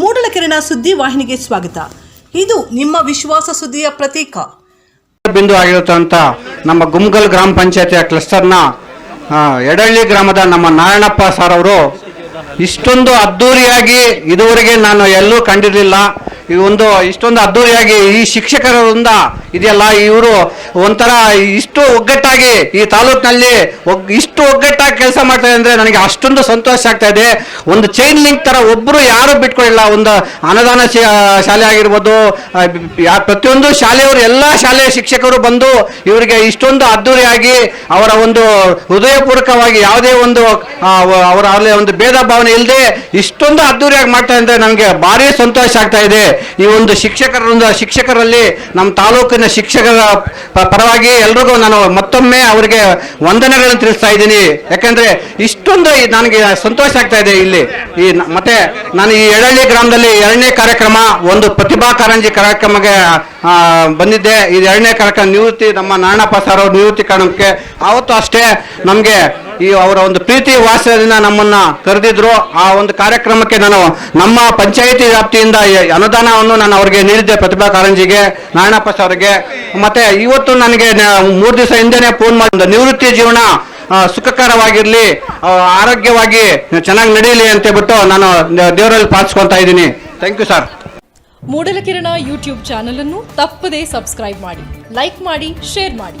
ಮೂಡಲಕೆರೆನ ಸುದ್ದಿ ವಾಹಿನಿಗೆ ಸ್ವಾಗತ. ಇದು ನಿಮ್ಮ ವಿಶ್ವಾಸ ಸುದ್ದಿಯ ಪ್ರತೀಕ. ಬಿಂದು ಆಗಿರುತ್ತಂತ ನಮ್ಮ ಗುಮ್ಗಲ್ ಗ್ರಾಮ ಪಂಚಾಯತಿಯ ಕ್ಲಸ್ಟರ್ನ ಎಡಳ್ಳಿ ಗ್ರಾಮದ ನಮ್ಮ ನಾರಾಯಣಪ್ಪ ಸರ್ ಅವರು, ಇಷ್ಟೊಂದು ಅದ್ಧೂರಿಯಾಗಿ ಇದುವರೆಗೆ ನಾನು ಎಲ್ಲೂ ಕಂಡಿರಲಿಲ್ಲ. ಈ ಒಂದು ಇಷ್ಟೊಂದು ಅದ್ಧೂರಿಯಾಗಿ ಈ ಶಿಕ್ಷಕರಿಂದ ಇದೆಯಲ್ಲ ಇವರು ಒಂಥರ ಇಷ್ಟು ಒಗ್ಗಟ್ಟಾಗಿ ಈ ತಾಲೂಕಿನಲ್ಲಿ ಇಷ್ಟು ಒಗ್ಗಟ್ಟಾಗಿ ಕೆಲಸ ಮಾಡ್ತಾರೆ ಅಂದರೆ ನನಗೆ ಅಷ್ಟೊಂದು ಸಂತೋಷ ಆಗ್ತಾ ಇದೆ. ಒಂದು ಚೈನ್ ಲಿಂಕ್ ಥರ ಒಬ್ಬರು ಯಾರು ಬಿಟ್ಕೊಳ್ಳಿಲ್ಲ ಒಂದು ಅನುದಾನ ಶಾಲೆ ಆಗಿರ್ಬೋದು ಪ್ರತಿಯೊಂದು ಶಾಲೆಯವರು, ಎಲ್ಲ ಶಾಲೆಯ ಶಿಕ್ಷಕರು ಬಂದು ಇವರಿಗೆ ಇಷ್ಟೊಂದು ಅದ್ದೂರಿಯಾಗಿ ಅವರ ಒಂದು ಹೃದಯಪೂರ್ವಕವಾಗಿ ಯಾವುದೇ ಒಂದು ಅವರ ಅಲ್ಲಿ ಒಂದು ಭೇದ ಭಾವನೆ ಇಲ್ಲದೆ ಇಷ್ಟೊಂದು ಅದ್ದೂರಿಯಾಗಿ ಮಾಡ್ತಾ ಇದ್ದಾರೆ ನನಗೆ ಭಾರಿ ಸಂತೋಷ ಆಗ್ತಾ ಇದೆ. ಈ ಒಂದು ಶಿಕ್ಷಕರ ಶಿಕ್ಷಕರಲ್ಲಿ ನಮ್ಮ ತಾಲೂಕಿನ ಶಿಕ್ಷಕರ ಪರವಾಗಿ ಎಲ್ರಿಗೂ ನಾನು ಮತ್ತೊಮ್ಮೆ ಅವರಿಗೆ ವಂದನೆಗಳನ್ನು ತಿಳಿಸ್ತಾ ಇದ್ದೀನಿ. ಯಾಕಂದ್ರೆ ಇಷ್ಟೊಂದು ನನಗೆ ಸಂತೋಷ ಆಗ್ತಾ ಇದೆ ಇಲ್ಲಿ. ಈ ಮತ್ತೆ ನಾನು ಈ ಎಳಳ್ಳಿ ಗ್ರಾಮದಲ್ಲಿ ಎರಡನೇ ಕಾರ್ಯಕ್ರಮ, ಒಂದು ಪ್ರತಿಭಾ ಕಾರಂಜಿ ಕಾರ್ಯಕ್ರಮಕ್ಕೆ ಬಂದಿದ್ದೆ. ಇದು ಎರಡನೇ ಕಾರ್ಯಕ್ರಮ ನಿವೃತ್ತಿ ನಮ್ಮ ನಾರಾಯಣಪ್ಪ ಸರ್ ಅವ್ರ ನಿವೃತ್ತಿ ಕಾರಣಕ್ಕೆ. ಆವತ್ತು ಅಷ್ಟೇ ನಮಗೆ ಈ ಅವರ ಒಂದು ಪ್ರೀತಿ ವಾತ್ಸಲ್ಯದಿಂದ ನಮ್ಮನ್ನ ಕರೆದಿದ್ರು. ಆ ಒಂದು ಕಾರ್ಯಕ್ರಮಕ್ಕೆ ನಾನು ನಮ್ಮ ಪಂಚಾಯಿತಿ ವ್ಯಾಪ್ತಿಯಿಂದ ಅನುದಾನವನ್ನು ನಾನು ಅವರಿಗೆ ನೀಡಿದ್ದೆ ಪ್ರತಿಭಾ ಕಾರಂಜಿಗೆ, ನಾರಾಯಣಪ್ಪ ಸರ್ಗೆ. ಮತ್ತೆ ಇವತ್ತು ನನಗೆ ಮೂರು ದಿವಸ ಹಿಂದೆನೆ ಫೋನ್ ಮಾಡಿದ ನಿವೃತ್ತಿ ಜೀವನ ಸುಖಕರವಾಗಿರ್ಲಿ ಆರೋಗ್ಯವಾಗಿ ಚೆನ್ನಾಗಿ ನಡೀಲಿ ಅಂತ ಹೇಳ್ಬಿಟ್ಟು ನಾನು ದೇವರಲ್ಲಿ ಪಾಲಿಸ್ಕೊಂತ ಇದ್ದೀನಿ. Thank you sir Moodalakirana YouTube channel ಅನ್ನು ತಪ್ಪದೇ ಸಬ್ಸ್ಕ್ರೈಬ್ ಮಾಡಿ, ಲೈಕ್ ಮಾಡಿ, ಶೇರ್ ಮಾಡಿ.